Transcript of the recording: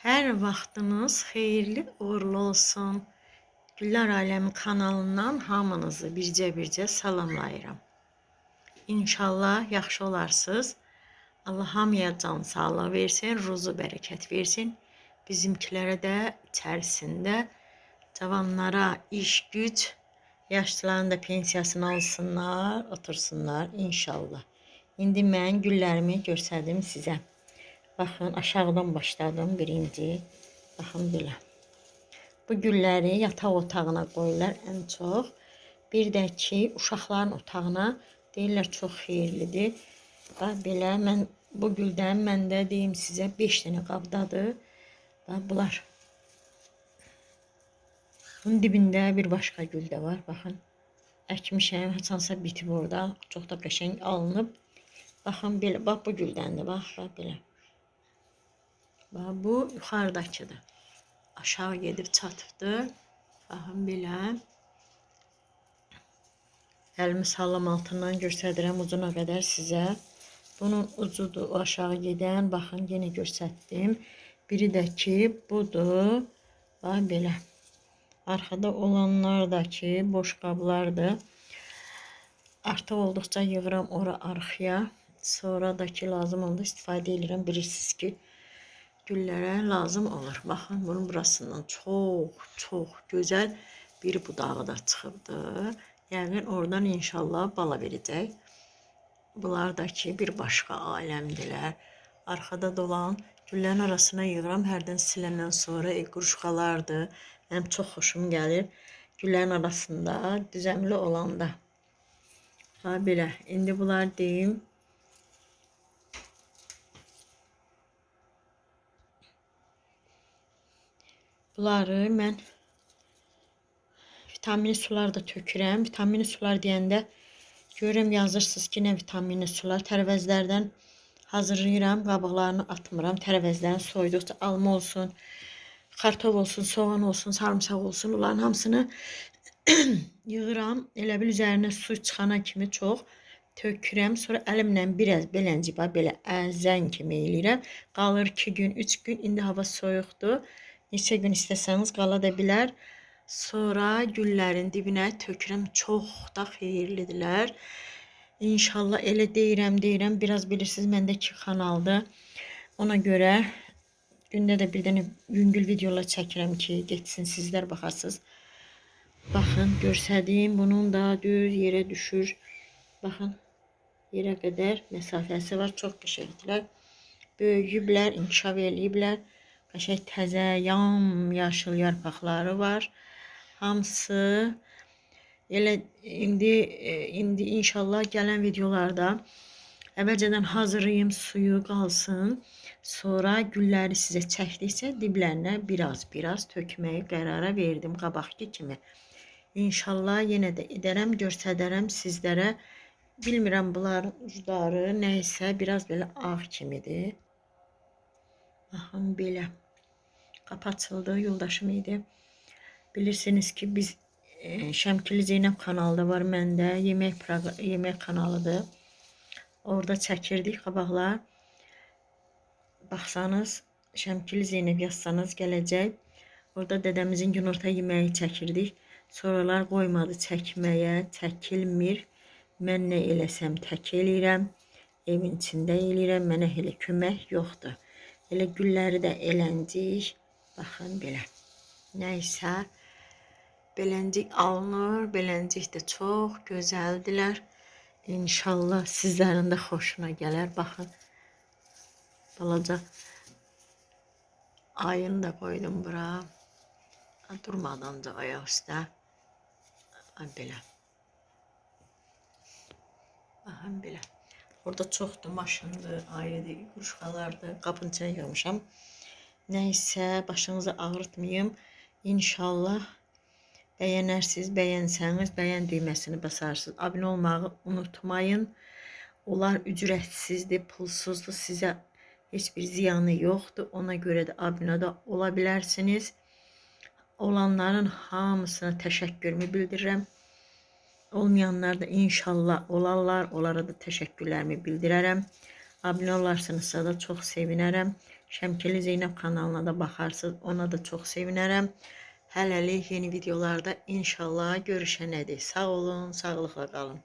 Hər vaxtınız xeyirli uğurlu olsun. Güllər Aləmi kanalından hamınızı bircə-bircə salamlayıram. İnşallah yaxşı olarsınız. Allah hamıya can sağlığı versin, ruzu bərəkət versin. Bizimkilərə də içərisində cavanlara iş güc, yaşlıların da pensiyasını alsınlar, otursunlar inşallah. İndi mən güllərimi göstərdim sizə. Baxın, aşağıdan başladım birinci. Baxın belə. Bu gülləri yataq otağına qoyurlar ən çox. Bir də ki, uşaqların otağına deyirlər çox xeyirlidir. Bax belə mən bu güldən məndə deyim sizə 5 dənə qabdadır. Bax bunlar. Bunun dibində bir başqa gül də var. Baxın. Əkmişəm, haçansa bitib orada. Çox da qəşəng alınıb. Baxın belə, bax bu güldəndir. Bax, bax belə. Bax bu yuxarıdakıdır. Aşağı gedib çatıbdı. Baxın belə. Əlimi sallam altından göstərirəm ucuna qədər sizə. Bunun ucudur aşağı gedən. Baxın yenə göstərdim. Biri də ki budur. Bax belə. Arxada olanlar da ki boş qablardır. Artıq olduqca yığıram ora arxaya. Sonra da ki lazım oldu istifadə edirəm. Bilirsiniz ki güllərə lazım olur. Baxın bunun burasından çox çox gözəl bir budağı da çıxıbdı. Yəqin oradan inşallah bala verəcək. Bunlar da ki bir başqa aləmdilər. Arxada dolan güllərin arasına yığıram. Hərdən siləndən sonra e, quruşqalardır. Mənim çox xoşum gəlir. Güllərin arasında düzəmli olanda. Ha belə. İndi bunlar deyim. Bunları mən vitaminli sular da tökürəm. Vitaminli sular deyəndə görürəm yazırsınız ki, nə vitaminli sular. Tərəvəzlərdən hazırlayıram, qabıqlarını atmıram. Tərəvəzlərin soyduqca alma olsun, kartop olsun, soğan olsun, sarımsaq olsun. Onların hamısını yığıram. Elə bil üzərinə su çıxana kimi çox tökürəm. Sonra əlimlə biraz belənci bax belə əzən kimi eləyirəm. Qalır 2 gün, 3 gün. İndi hava soyuqdur. Neçə gün istəsəniz qala da bilər. Sonra güllərin dibinə tökürəm. Çox da xeyirlidirlər. İnşallah elə deyirəm, deyirəm. Biraz bilirsiniz məndəki kanaldır. Ona görə gündə də bir dənə yüngül videolar çəkirəm ki, getsin sizlər baxasınız. Baxın, görsədiyim bunun da düz yerə düşür. Baxın, yerə qədər məsafəsi var. Çox qəşəngdirlər. Böyüyüblər, inkişaf eləyiblər. Qəşəng təzə, yam yaşıl yarpaqları var. Hamısı elə indi e, indi inşallah gələn videolarda əvvəlcədən hazırlayım suyu qalsın. Sonra gülləri sizə çəkdikcə diblərinə biraz biraz tökməyi qərara verdim qabaqki kimi. İnşallah yenə də edərəm, göstərərəm sizlərə. Bilmirəm bunların ucları nəysə biraz belə ağ kimidir. Baxın belə. Qapı açıldı, yoldaşım idi. Bilirsiniz ki biz e, Şəmkili Zeynəb kanalı da var məndə. Yemək yemək kanalıdır. Orada çəkirdik qabaqlar. Baxsanız Şəmkili Zeynəb yazsanız gələcək. Orada dədəmizin günorta yeməyi çəkirdik. Sonralar qoymadı çəkməyə, çəkilmir. Mən nə eləsəm tək eləyirəm. Evin içində eləyirəm. Mənə elə kömək yoxdur. Elə gülləri də eləncik. Baxın belə. Nəysə Beləncik alınır. Beləncik də çox gözəldirlər. İnşallah sizlərin də xoşuna gələr. Baxın. Balaca ayını da qoydum bura. Durmadan da ayaq üstə. Belə. Baxın belə. Orada çoxdur maşındır, ayıdır, quşqalardır. Qapının içinə yığmışam. Nəysə, başınızı ağrıtmayım. İnşallah bəyənərsiniz, bəyənsəniz, bəyən düyməsini basarsınız. Abunə olmağı unutmayın. Onlar ücretsizdir, pulsuzdur. Sizə heç bir ziyanı yoxdur. Ona görə də abunə də ola bilərsiniz. Olanların hamısına təşəkkürümü bildirirəm. Olmayanlar da inşallah olarlar. Onlara da təşəkkürlərimi bildirərəm. Abunə olarsanızsa da çox sevinərəm. Şəmkeli Zeynəb kanalına da baxarsınız. Ona da çox sevinərəm. Hələlik yeni videolarda inşallah görüşənədik. Sağ olun, sağlıqla qalın.